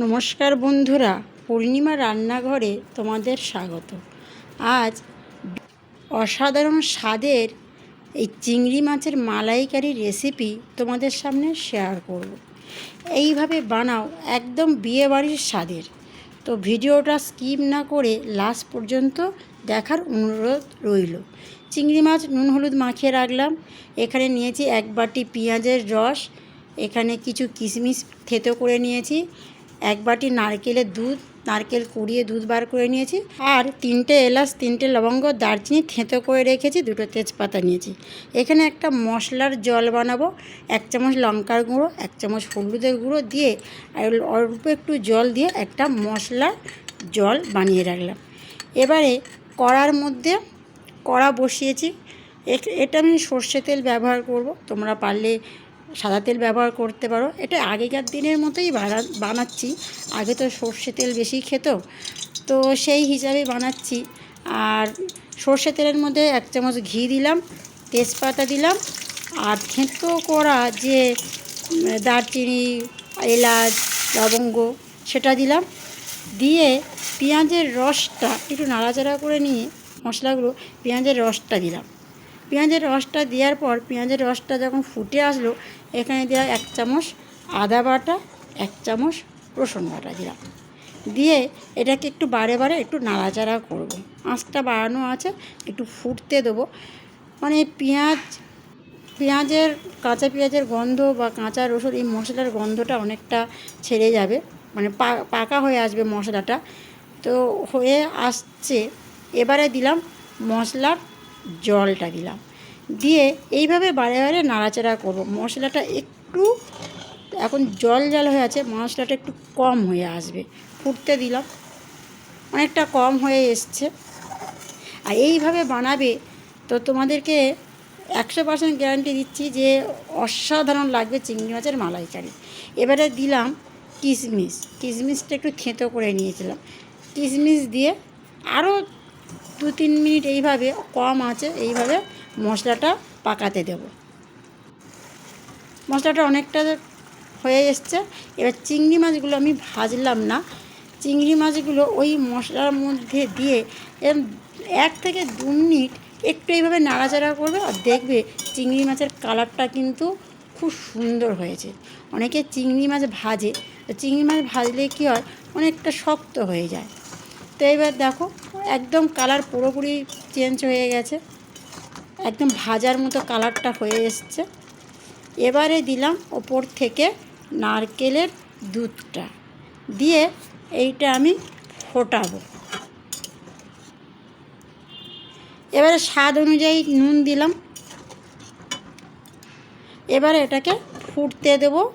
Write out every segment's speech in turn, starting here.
নমস্কার বন্ধুরা, পূর্ণিমা রান্নাঘরে তোমাদের স্বাগত। আজ অসাধারণ স্বাদের এই চিংড়ি মাছের মালাইকারি রেসিপি তোমাদের সামনে শেয়ার করব। এইভাবে বানাও, একদম বিয়েবাড়ির স্বাদের। তো ভিডিওটা স্কিপ না করে লাস্ট পর্যন্ত দেখার অনুরোধ রইল। চিংড়ি মাছ নুন হলুদ মাখিয়ে রাখলাম। এখানে নিয়েছি এক বাটি পেঁয়াজের রস। এখানে কিছু কিশমিশ থেতো করে নিয়েছি। এক বাটি নারকেলের দুধ, নারকেল কুড়িয়ে দুধ বার করে নিয়েছি আর তিনটে এলাচ, তিনটে লবঙ্গ, দারচিনি থেঁতো করে রেখেছি, দুটো তেজপাতা নিয়েছি। এখানে একটা মশলার জল বানাবো, এক চামচ লঙ্কার গুঁড়ো, এক চামচ হলুদের গুঁড়ো দিয়ে আর অল্প একটু জল দিয়ে একটা মশলার জল বানিয়ে রাখলাম। এবারে কড়ার মধ্যে কড়া বসিয়েছি। এটা আমি সর্ষে তেল ব্যবহার করব, তোমরা পারলে সাদা তেল ব্যবহার করতে পারো। এটা আগেকার দিনের মতোই বানা- বানাচ্ছি। আগে তো সর্ষে তেল বেশি খেত। তো সেই হিসাবে বানাচ্ছি। আর সর্ষে তেলের মধ্যে এক চামচ ঘি দিলাম, তেজপাতা দিলাম, আর থেঁতো করা যে দারচিনি, এলাচ, লবঙ্গ, সেটা দিলাম। দিয়ে পেঁয়াজের রসটা একটু নাড়াচাড়া করে নিয়ে মশলাগুলো পেঁয়াজের রসটা দিলাম। পেঁয়াজের রসটা দেওয়ার পর পেঁয়াজের রসটা যখন ফুটে আসলো এখানে দেওয়া এক চামচ আদা বাটা, এক চামচ রসুন বাটা দিলাম। দিয়ে এটাকে একটু বারে বারে একটু নাড়াচাড়া করব। আঁচটা বাড়ানো আছে, একটু ফুটতে দেবো। মানে পেঁয়াজ, পেঁয়াজের, কাঁচা পেঁয়াজের গন্ধ বা কাঁচা রসুন এই মশলার গন্ধটা অনেকটা ছেড়ে যাবে। মানে পাকা হয়ে আসবে মশলাটা। তো হয়ে আসছে, এবারে দিলাম মশলার জলটা দিলাম। দিয়ে এইভাবে বারে বারে নাড়াচাড়া করব। মশলাটা একটু, এখন জল জল হয়ে আছে, মশলাটা একটু কম হয়ে আসবে। ফুটতে দিলাম। অনেকটা কম হয়ে এসছে। আর এইভাবে বানাবে তো তোমাদেরকে একশো পার্সেন্ট গ্যারান্টি দিচ্ছি যে অসাধারণ লাগবে চিংড়ি মাছের মালাইকারি। এবারে দিলাম কিশমিশ। কিশমিশটা একটু থেঁতো করে নিয়েছিলাম। কিশমিশ দিয়ে আরও দু তিন মিনিট এইভাবে কম আছে, এইভাবে মশলাটা পাকাতে দেবো। মশলাটা অনেকটা হয়ে এসছে। এবার চিংড়ি মাছগুলো আমি ভাজলাম না। চিংড়ি মাছগুলো ওই মশলার মধ্যে দিয়ে এক থেকে দু মিনিট একটু এইভাবে নাড়াচাড়া করবে আর দেখবে চিংড়ি মাছের কালারটা কিন্তু খুব সুন্দর হয়েছে। অনেকে চিংড়ি মাছ ভাজে, তো চিংড়ি মাছ ভাজলে কী হয়? অনেকটা শক্ত হয়ে যায়। তো এবার দেখো, একদম কালার পুরোপুরি চেঞ্জ হয়ে গেছে। একদম ভাজার মতো কালারটা হয়ে এসছে। এবারে দিলাম ওপর থেকে নারকেলের দুধটা। দিয়ে এইটা আমি ফোটাবো। এবারে স্বাদ অনুযায়ী নুন দিলাম। এবারে এটাকে ফুটতে দেবো।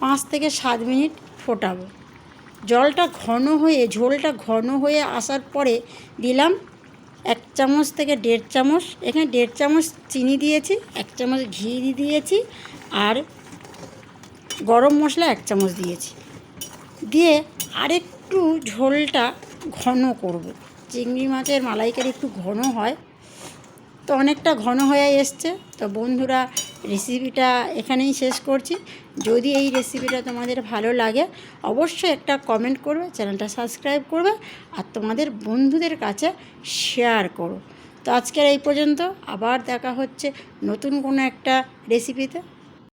পাঁচ থেকে সাত মিনিট ফোটাবো। জলটা ঘন হয়ে, ঝোলটা ঘন হয়ে আসার পরে দিলাম এক চামচ থেকে দেড় চামচ, এখানে দেড় চামচ চিনি দিয়েছি, এক চামচ ঘি দিয়েছি আর গরম মশলা এক চামচ দিয়েছি। দিয়ে আরেকটু ঝোলটা ঘন করব। চিংড়ি মাছের মালাইকারি একটু ঘন হয়। তো অনেকটা ঘন হয়ে এসছে। তো বন্ধুরা রেসিপিটা এখানেই শেষ করছি। যদি এই রেসিপিটা তোমাদের ভালো লাগে, অবশ্যই একটা কমেন্ট করবে, চ্যানেলটা সাবস্ক্রাইব করবে আর তোমাদের বন্ধুদের কাছে শেয়ার করো। তো আজকের এই পর্যন্ত, আবার দেখা হচ্ছে নতুন কোনো একটা রেসিপিতে